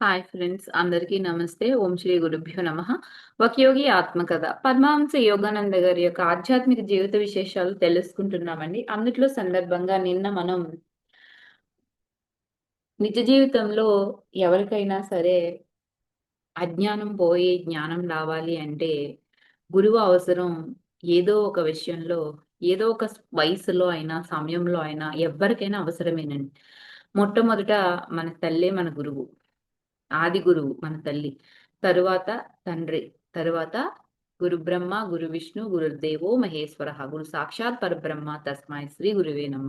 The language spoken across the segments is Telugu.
హాయ్ ఫ్రెండ్స్ అందరికీ నమస్తే. ఓం శ్రీ గురుభ్యో నమ. వకయోగి ఆత్మకథ. పద్మాంస యోగానంద గారి యొక్క ఆధ్యాత్మిక జీవిత విశేషాలు తెలుసుకుంటున్నామండి. అందుట్లో సందర్భంగా నిన్న మనం నిజ జీవితంలో ఎవరికైనా సరే అజ్ఞానం పోయి జ్ఞానం రావాలి అంటే గురువు అవసరం ఏదో ఒక విషయంలో ఏదో ఒక వయసులో అయినా సమయంలో అయినా ఎవరికైనా అవసరమేనండి. మొట్టమొదట మన తల్లే మన గురువు. ఆది గురువు మన తల్లి. తరువాత తండ్రి. తరువాత గురు బ్రహ్మ గురు విష్ణు గురుదేవో మహేశ్వర గురు సాక్షాత్ పరబ్రహ్మ తస్మాయ్ శ్రీ గురువే నమ.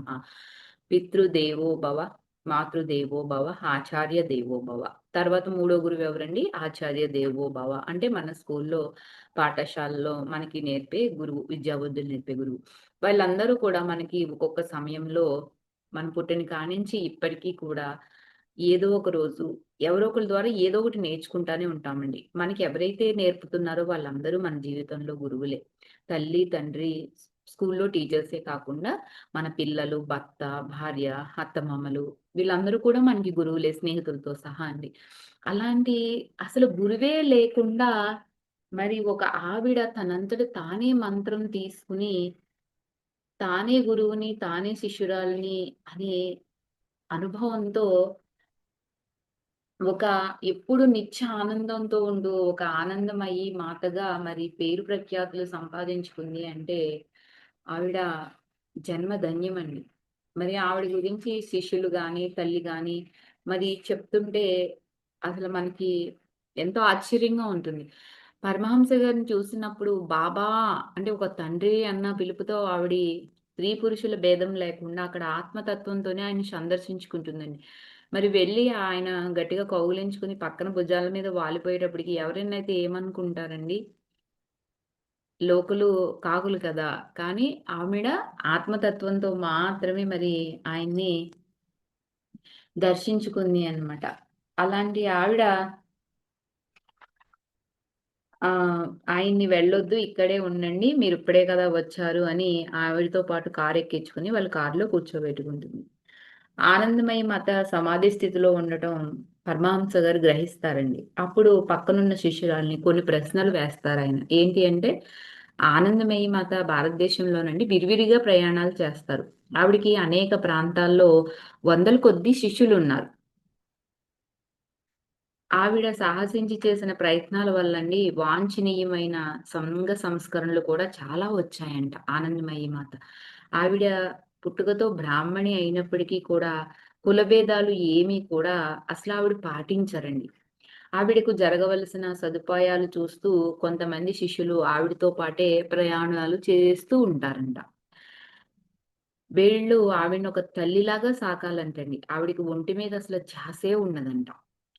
పితృదేవో భవ మాతృదేవో భవ ఆచార్య దేవో భవ. తర్వాత మూడో గురువు ఎవరండి? ఆచార్య దేవో భవ. అంటే మన స్కూల్లో పాఠశాలలో మనకి నేర్పే గురువు విద్యాబుద్ధులు నేర్పే గురువు. వాళ్ళందరూ కూడా మనకి ఒక్కొక్క సమయంలో మన పుట్టిన కానించి ఇప్పటికీ కూడా ఏదో ఒక రోజు ఎవరో ఒకరి ద్వారా ఏదో ఒకటి నేర్చుకుంటానే ఉంటామండి. మనకి ఎవరైతే నేర్పుతున్నారో వాళ్ళందరూ మన జీవితంలో గురువులే. తల్లి తండ్రి స్కూల్లో టీచర్సే కాకుండా మన పిల్లలు భర్త భార్య అత్తమామలు వీళ్ళందరూ కూడా మనకి గురువులే స్నేహితులతో సహా అండి. అలాంటి అసలు గురువే లేకుండా మరి ఒక ఆవిడ తనంతట తానే మంత్రం తీసుకుని తానే గురువుని తానే శిష్యురాల్ని అనే అనుభవంతో ఒక ఎప్పుడు నిత్య ఆనందంతో ఉండు ఒక ఆనందమయ్యి మాతగా మరి పేరు ప్రఖ్యాతులు సంపాదించుకుంది అంటే ఆవిడ జన్మ ధన్యమండి. మరి ఆవిడ గురించి శిష్యులు కానీ తల్లి కానీ మరి చెప్తుంటే అసలు మనకి ఎంతో ఆశ్చర్యంగా ఉంటుంది. పరమహంస గారిని చూసినప్పుడు బాబా అంటే ఒక తండ్రి అన్న పిలుపుతో ఆవిడ స్త్రీ పురుషుల భేదం లేకుండా అక్కడ ఆత్మతత్వంతోనే ఆయన సందర్శించుకుంటుందండి. మరి వెళ్ళి ఆయన గట్టిగా కౌగులించుకుని పక్కన భుజాల మీద వాలిపోయేటప్పటికి ఎవరైనా అయితే ఏమనుకుంటారండి? లోకులు కాకులు కదా. కానీ ఆవిడ ఆత్మతత్వంతో మాత్రమే మరి ఆయన్ని దర్శించుకుంది అనమాట అలాంటి ఆవిడ ఆ ఆయన్ని వెళ్ళొద్దు ఇక్కడే ఉండండి మీరు ఇప్పుడే కదా వచ్చారు అని ఆవిడతో పాటు కారు ఎక్కించుకుని వాళ్ళు కారులో కూర్చోబెట్టుకుంటుంది. ఆనందమయ మత సమాధి స్థితిలో ఉండటం పరమహంస గారు గ్రహిస్తారండి. అప్పుడు పక్కనున్న శిష్యురాల్ని కొన్ని ప్రశ్నలు వేస్తారు ఆయన. ఏంటి అంటే ఆనందమయ మాత భారతదేశంలోనండి విరివిరిగా ప్రయాణాలు చేస్తారు. ఆవిడికి అనేక ప్రాంతాల్లో వందల కొద్ది శిష్యులు ఉన్నారు ఆవిడ సాహసించి చేసిన ప్రయత్నాల వల్లండి వాంఛనీయమైన సంఘ సంస్కరణలు కూడా చాలా వచ్చాయంట ఆనందమయ్య మాత. ఆవిడ పుట్టుకతో బ్రాహ్మణి అయినప్పటికీ కూడా కులభేదాలు ఏమీ కూడా అసలు ఆవిడ పాటించరండి. ఆవిడకు జరగవలసిన సదుపాయాలు చూస్తూ కొంతమంది శిష్యులు ఆవిడతో పాటే ప్రయాణాలు చేస్తూ ఉంటారంట. వీళ్ళు ఆవిడని ఒక తల్లిలాగా సాకాలంటండి. ఆవిడికి ఒంటి మీద అసలు ఛాసే ఉన్నదంట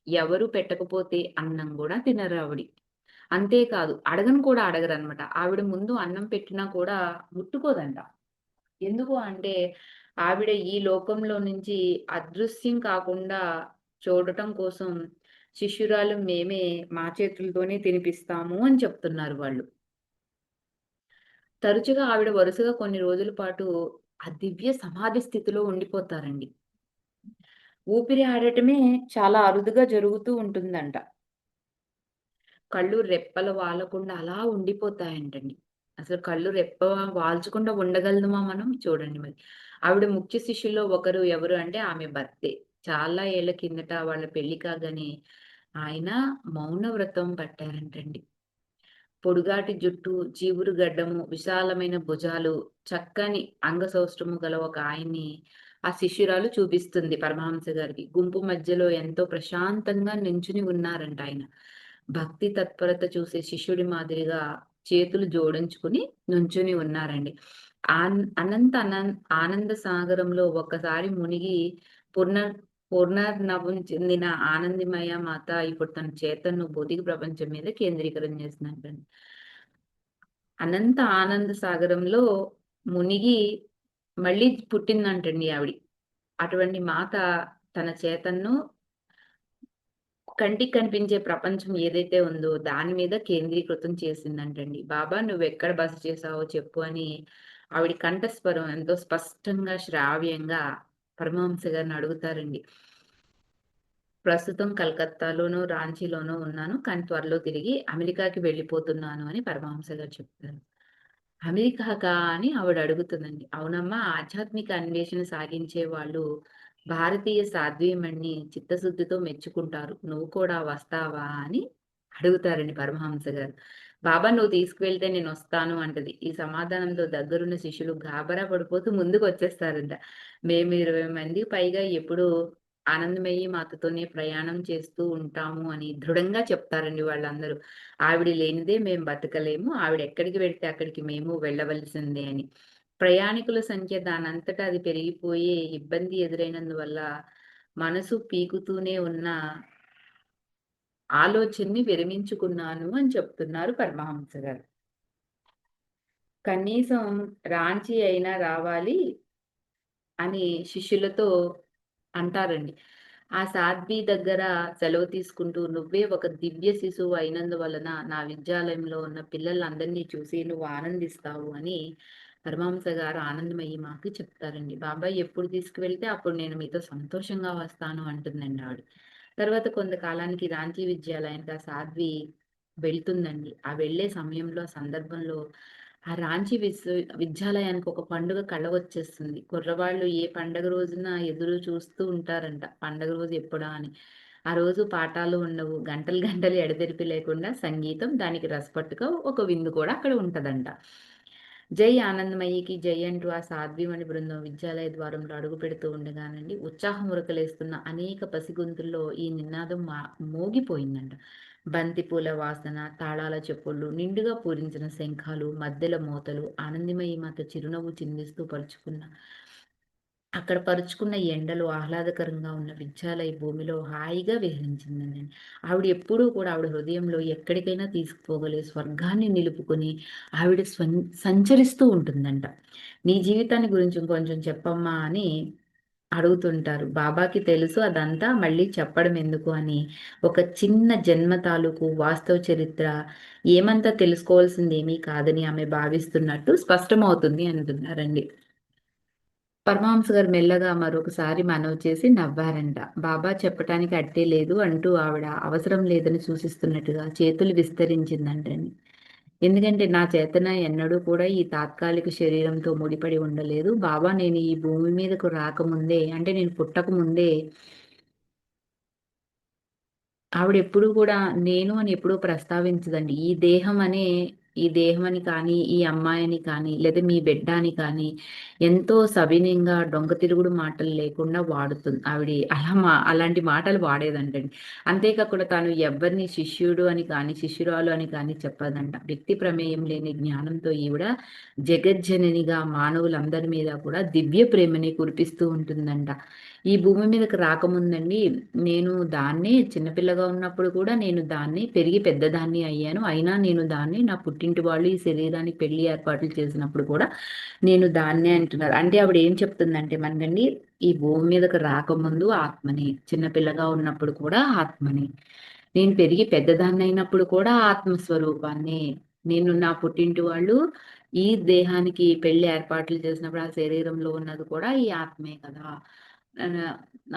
ఎవరు పెట్టకపోతే అన్నం కూడా తినరు ఆవిడి. అంతేకాదు అడగను కూడా అడగరు అనమాట ఆవిడ ముందు అన్నం పెట్టినా కూడా ముట్టుకోదంట. ఎందుకు అంటే ఆవిడ ఈ లోకంలో నుంచి అదృశ్యం కాకుండా చూడటం కోసం శిష్యురాలు మేమే మా చేతులతోనే తినిపిస్తాము అని చెప్తున్నారు వాళ్ళు. తరచుగా ఆవిడ వరుసగా కొన్ని రోజుల పాటు ఆ దివ్య సమాధి స్థితిలో ఉండిపోతారండి. ఊపిరి ఆడటమే చాలా అరుదుగా జరుగుతూ ఉంటుందంట. కళ్ళు రెప్పలు వాలకుండా అలా ఉండిపోతాయంటండి. అసలు కళ్ళు రెప్ప వాల్చకుండా ఉండగలదుమా మనం? చూడండి మరి. ఆవిడ ముఖ్య శిష్యుల్లో ఒకరు ఎవరు అంటే ఆమె భర్తే. చాలా ఏళ్ళ కిందట వాళ్ళ పెళ్ళి కాగానే ఆయన మౌన వ్రతం పట్టారంటండి. పొడుగాటి జుట్టు జీవురు గడ్డము విశాలమైన భుజాలు చక్కని అంగసౌష్ఠము గల ఒక ఆయన్ని ఆ శిష్యురాలు చూపిస్తుంది పరమహంస గారికి. గుంపు మధ్యలో ఎంతో ప్రశాంతంగా నించుని ఉన్నారంట ఆయన. భక్తి తత్పరత చూసే శిష్యుడి మాదిరిగా చేతులు జోడించుకుని నుంచుని ఉన్నారండి. అనంత ఆనంద సాగరంలో ఒక్కసారి మునిగి పునర్ పునర్నవం చెందిన ఆనందమయ మాత ఇప్పుడు తన చేతను భౌతిక ప్రపంచం మీద కేంద్రీకరణ చేస్తున్నారండి అనంత ఆనంద సాగరంలో మునిగి మళ్ళీ పుట్టిందంటండి ఆవిడ. అటువంటి మాత తన చేతన్ను కంటికి కనిపించే ప్రపంచం ఏదైతే ఉందో దాని మీద కేంద్రీకృతం చేసిందంటండి బాబా నువ్వు ఎక్కడ బస చేసావో చెప్పు అని ఆవిడ కంఠస్వరం ఎంతో స్పష్టంగా శ్రావ్యంగా పరమహంస గారిని అడుగుతారండి ప్రస్తుతం కలకత్తాలోనూ రాంచీలోనూ ఉన్నాను. కానీ త్వరలో తిరిగి అమెరికాకి వెళ్ళిపోతున్నాను అని పరమహంస గారు చెప్తారు. అమెరికాకా అని ఆవిడ అడుగుతుందండి. అవునమ్మా ఆధ్యాత్మిక అన్వేషణ సాగించే వాళ్ళు భారతీయ సాధ్వీమణ్ణి చిత్తశుద్ధితో మెచ్చుకుంటారు. నువ్వు కూడా వస్తావా అని అడుగుతారండి పరమహంస గారు. బాబా నువ్వు తీసుకువెళ్తే నేనొస్తాను అంటది. ఈ సమాధానంతో దగ్గరున్న శిష్యులు గాబరా పడిపోతూ ముందుకు వచ్చేస్తారంట మేము 20 మందికి పైగా ఎప్పుడూ ఆనందమయ్యి మాతతోనే ప్రయాణం చేస్తూ ఉంటాము అని దృఢంగా చెప్తారండి వాళ్ళందరూ. ఆవిడ లేనిదే మేము బతకలేము. ఆవిడ ఎక్కడికి వెళ్తే అక్కడికి మేము వెళ్ళవలసిందే అని. ప్రయాణికుల సంఖ్య దానంతట అది పెరిగిపోయే ఇబ్బంది ఎదురైనందువల్ల మనసు పీకుతూనే ఉన్న ఆలోచనని విరమించుకున్నాను అని చెప్తున్నారు పరమహంస గారు. కనీసం రాంచి అయినా రావాలి అని శిష్యులతో అంటారండి. ఆ సాధ్వి దగ్గర సెలవు తీసుకుంటూ నువ్వే ఒక దివ్య శిశువు అయినందువలన నా విద్యాలయంలో ఉన్న పిల్లలందరినీ చూసి నువ్వు ఆనందిస్తావు అని పరమహంస గారు ఆనందమయ్యి మాకు చెప్తారండి. బాబాయ్ ఎప్పుడు తీసుకువెళ్తే అప్పుడు నేను మీతో సంతోషంగా వస్తాను అంటుందండి ఆవిడ. తర్వాత కొంతకాలానికి రాంచీ విద్యాలయానికి ఆ సాధ్వి వెళ్తుందండి. ఆ వెళ్ళే సమయంలో ఆ సందర్భంలో ఆ రాంచీ విశ్వ విద్యాలయానికి ఒక పండుగ కళ వచ్చేస్తుంది. కుర్రవాళ్ళు ఏ పండగ రోజున ఎదురు చూస్తూ ఉంటారంట. పండగ రోజు ఎప్పుడా అని. ఆ రోజు పాఠాలు ఉండవు. గంటలు గంటలు ఎడతెరిపి లేకుండా సంగీతం, దానికి రసపట్టుగా ఒక విందు కూడా అక్కడ ఉంటదంట. జై ఆనందమయ్యకి జై అంటూ ఆ సాధ్వీమణి బృందం విద్యాలయ ద్వారంలో అడుగుపెడుతూ ఉండగానండి ఉత్సాహం ఉరకలేస్తున్న అనేక పసిగొంతుల్లో ఈ నినాదం మా మోగిపోయిందంట. బంతిపూల వాసన, తాళాల చెప్పులు నిండుగా పూరించిన శంఖాలు, మధ్యల మోతలు, ఆనందమయి మాత చిరునవ్వు చిందిస్తూ పరుచుకున్న అక్కడ పరుచుకున్న ఎండలు ఆహ్లాదకరంగా ఉన్న విద్యాలయ భూమిలో హాయిగా విహరించిందండి. ఆవిడ ఎప్పుడూ కూడా ఆవిడ హృదయంలో ఎక్కడికైనా తీసుకుపోగలే స్వర్గాన్ని నిలుపుకొని ఆవిడ సంచరిస్తూ ఉంటుందంట. నీ జీవితాన్ని గురించి ఇంకొంచెం చెప్పమ్మా అని అడుగుతుంటారు. బాబాకి తెలుసు అదంతా మళ్ళీ చెప్పడం ఎందుకు అని. ఒక చిన్న జన్మ తాలూకు వాస్తవ చరిత్ర ఏమంతా తెలుసుకోవాల్సిందేమీ కాదని ఆమె భావిస్తున్నట్టు స్పష్టమవుతుంది అంటున్నారండి. పరమహంస గారు మెల్లగా మరొకసారి మనవి చేసి నవ్వారంట. బాబా చెప్పటానికి అట్టే లేదు అంటూ ఆవిడ అవసరం లేదని సూచిస్తున్నట్టుగా చేతులు విస్తరించిందంటండి. ఎందుకంటే నా చేతన ఎన్నడూ కూడా ఈ తాత్కాలిక శరీరంతో ముడిపడి ఉండలేదు. బాబా నేను ఈ భూమి మీదకు రాకముందే అంటే నేను పుట్టకముందే ఆవిడెప్పుడూ కూడా నేను అని ఎప్పుడూ ప్రస్తావించదండి. ఈ దేహం అనే ఈ దేహం అని కానీ, ఈ అమ్మాయిని కానీ, లేదా మీ బిడ్డ అని కానీ, ఎంతో సవినయంగా డొంక తిరుగుడు మాటలు లేకుండా వాడుతుంది. ఆవిడ అలా మా అలాంటి మాటలు వాడేదంటండి. అంతేకాకుండా తాను ఎవ్వరిని శిష్యుడు అని కానీ, శిష్యురాలు అని కానీ చెప్పదంట. వ్యక్తి ప్రమేయం లేని జ్ఞానంతో ఈవిడ జగజ్జననిగా మానవులందరి మీద కూడా దివ్య ప్రేమని కురిపిస్తూ ఉంటుందంట. ఈ భూమి మీదకి రాకముందండి నేను దాన్నే చిన్నపిల్లగా ఉన్నప్పుడు కూడా నేను దాన్ని పెరిగి పెద్దదాన్ని అయ్యాను. అయినా నేను దాన్ని నా పుట్టింటి వాళ్ళు ఈ శరీరానికి పెళ్ళి ఏర్పాట్లు చేసినప్పుడు కూడా నేను దాన్నే అంటున్నారు. అంటే ఆవిడ ఏం చెప్తుందంటే మనకండి ఈ భూమి మీదకి రాకముందు ఆత్మని, చిన్నపిల్లగా ఉన్నప్పుడు కూడా ఆత్మని. నేను పెరిగి పెద్దదాన్నయినప్పుడు కూడా ఆత్మస్వరూపాన్ని నేను నా పుట్టింటి వాళ్ళు ఈ దేహానికి పెళ్ళి ఏర్పాట్లు చేసినప్పుడు ఆ శరీరంలో ఉన్నది కూడా ఈ ఆత్మే కదా!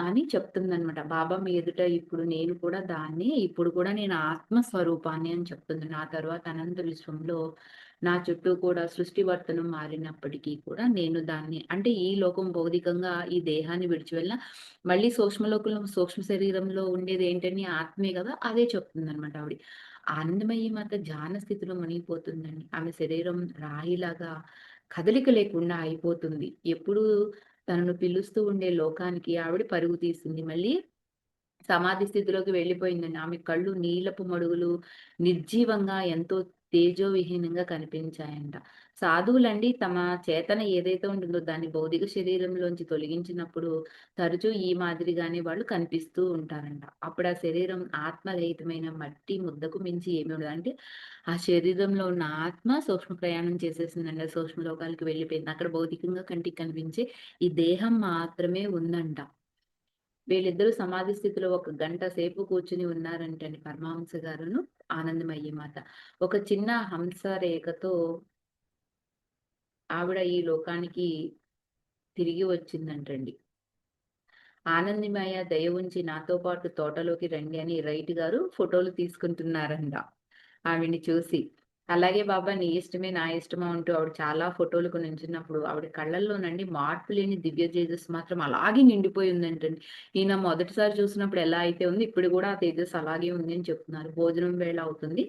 అని చెప్తుందనమాట. బాబా మీ ఎదుట ఇప్పుడు నేను కూడా దాన్ని ఇప్పుడు కూడా నేను ఆత్మ స్వరూపాన్ని అని చెప్తుంది. నా తర్వాత అనంత విశ్వంలో నా చుట్టూ కూడా సృష్టివర్తనం మారినప్పటికీ కూడా నేను దాన్ని అంటే ఈ లోకం భౌతికంగా ఈ దేహాన్ని విడిచి వెళ్ళిన మళ్ళీ సూక్ష్మలోకంలో సూక్ష్మ శరీరంలో ఉండేది ఏంటని ఆత్మే కదా! అదే చెప్తుందనమాట ఆవిడ. ఆనందమయ్యి మాత ధ్యాన స్థితిలో మునిగిపోతుందండి. ఆమె శరీరం రాయిలాగా కదలిక లేకుండా అయిపోతుంది. ఎప్పుడూ తనను పిలుస్తూ ఉండే లోకానికి ఆవిడ పరుగు తీస్తుంది. మళ్ళీ సమాధి స్థితిలోకి వెళ్ళిపోయిందండి. ఆమె కళ్ళు నీలపు మడుగులు నిర్జీవంగా ఎంతో తేజోవిహీనంగా కనిపించాయంట. సాధువులండి తమ చేతన ఏదైతే ఉంటుందో దాన్ని భౌతిక శరీరంలోంచి తొలగించినప్పుడు తరచూ ఈ మాదిరిగానే వాళ్ళు కనిపిస్తూ ఉంటారంట. అప్పుడు ఆ శరీరం ఆత్మరహితమైన మట్టి ముద్దకు మించి ఏమి ఉండదు. అంటే ఆ శరీరంలో ఉన్న ఆత్మ సూక్ష్మ ప్రయాణం చేసేసిందండి. సూక్ష్మ లోకాలకి వెళ్ళిపోయింది. అక్కడ భౌతికంగా కంటికి కనిపించే ఈ దేహం మాత్రమే ఉందంట. వీళ్ళిద్దరూ సమాధి స్థితిలో ఒక గంట సేపు కూర్చుని ఉన్నారంటండి పరమహంస గారును, ఆనందమయ్యి మాత. ఒక చిన్న హంస రేఖతో ఆవిడ ఈ లోకానికి తిరిగి వచ్చిందంటండి. ఆనందిమయ దయ ఉంచి నాతో పాటు తోటలోకి రండి అని రైట్ గారు ఫోటోలు తీసుకుంటున్నారంట ఆవిడ్ని చూసి అలాగే బాబా నీ ఇష్టమే నా ఇష్టమా అంటూ ఆవిడ చాలా ఫోటోలకు నుంచినప్పుడు ఆవిడ కళ్ళల్లోనండి మార్పు లేని దివ్య తేజస్సు మాత్రం అలాగే నిండిపోయి ఉందంటండి. ఈయన మొదటిసారి చూసినప్పుడు ఎలా అయితే ఉంది ఇప్పుడు కూడా ఆ తేజస్సు అలాగే ఉంది అని చెప్తున్నారు. భోజనం వేళ అవుతుంది.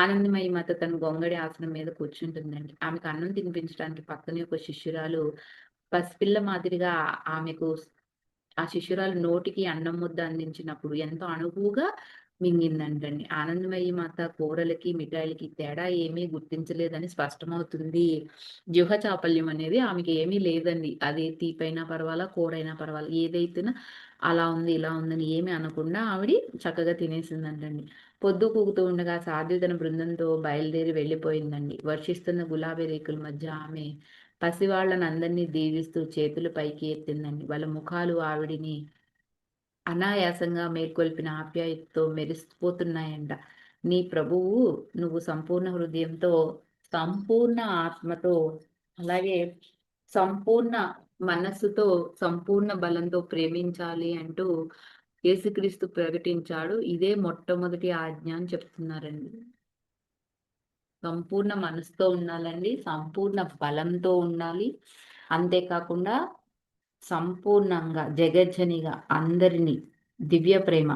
ఆనందమయ్య మాత తన గొంగడి ఆసనం మీద కూర్చుంటుందండి. ఆమెకు అన్నం తినిపించడానికి పక్కనే ఒక శిష్యురాలు పసిపిల్ల మాదిరిగా ఆమెకు ఆ శిష్యురాలు నోటికి అన్నం ముద్ద అందించినప్పుడు ఎంతో అణువుగా మింగిందంటండి. ఆనందమయ్యి మాత కూరలకి మిఠాయిలకి తేడా ఏమీ గుర్తించలేదని స్పష్టమవుతుంది. జుహ చాపల్యం అనేది ఆమెకి ఏమీ లేదండి. అది తీపైనా పర్వాలా కూరైనా పర్వాలా ఏదైతేనా అలా ఉంది ఇలా ఉందని ఏమీ అనకుండా ఆవిడ చక్కగా తినేసిందంటండి. పొద్దు కూకుతూ ఉండగా సాధ్య తన బృందంతో బయలుదేరి వెళ్ళిపోయిందండి. వర్షిస్తున్న గులాబీ రేకుల మధ్య ఆమె పసివాళ్ళను అందరినీ దీవిస్తూ చేతులు పైకి ఎత్తిందండి. వాళ్ళ ముఖాలు ఆవిడిని అనాయాసంగా మేల్కొల్పిన ఆప్యాయతతో మెరిసిపోతున్నాయంట. నీ ప్రభువు నువ్వు సంపూర్ణ హృదయంతో సంపూర్ణ ఆత్మతో అలాగే సంపూర్ణ మనస్సుతో సంపూర్ణ బలంతో ప్రేమించాలి అంటూ యేసుక్రీస్తు ప్రకటించాడు. ఇదే మొట్టమొదటి ఆజ్ఞ అని చెప్తున్నారండి. సంపూర్ణ మనసుతో ఉండాలండి సంపూర్ణ బలంతో ఉండాలి. అంతేకాకుండా సంపూర్ణంగా జగజ్జనిగా అందరినీ దివ్య ప్రేమ.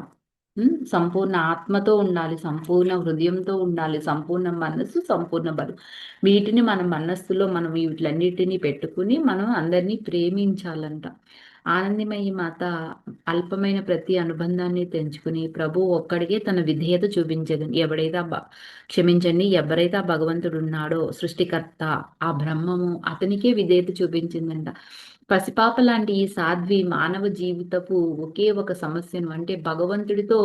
సంపూర్ణ ఆత్మతో ఉండాలి సంపూర్ణ హృదయంతో ఉండాలి సంపూర్ణ మనస్సు సంపూర్ణ బలం. వీటిని మన మనస్సులో మనం వీటిలన్నిటినీ పెట్టుకుని మనం అందరినీ ప్రేమించాలంట. ఆనందమయ్యి మాత అల్పమైన ప్రతి అనుబంధాన్ని తెంచుకుని ప్రభు ఒక్కడికే తన విధేయత చూపించదు. ఎవడైతే క్షమించండి ఎవరైతే ఆ భగవంతుడు ఉన్నాడో సృష్టికర్త ఆ బ్రహ్మము అతనికే విధేయత చూపించిందంట. పసిపాప లాంటి ఈ సాధ్వి మానవ జీవితపు ఒకే ఒక సమస్యను అంటే భగవంతుడితో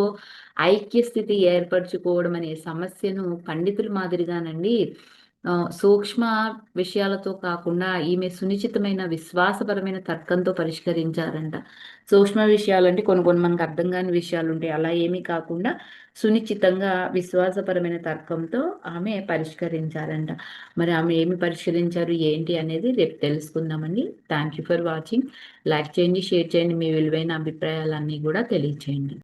ఐక్య స్థితి ఏర్పరచుకోవడం అనే సమస్యను పండితుల మాదిరిగానండి సూక్ష్మ విషయాలతో కాకుండా ఈమె సునిశ్చితమైన విశ్వాసపరమైన తర్కంతో పరిష్కరించారంట. సూక్ష్మ విషయాలంటే కొన్ని కొన్ని మనకు అర్థం కాని విషయాలు ఉంటాయి అలా ఏమీ కాకుండా సునిశ్చితంగా విశ్వాసపరమైన తర్కంతో ఆమె పరిష్కరించారంట. మరి ఆమె ఏమి పరిష్కరించారు ఏంటి అనేది రేపు తెలుసుకుందామండి. Thank you for watching like చేయండి షేర్ చేయండి. మీ విలువైన అభిప్రాయాలన్నీ కూడా తెలియచేయండి.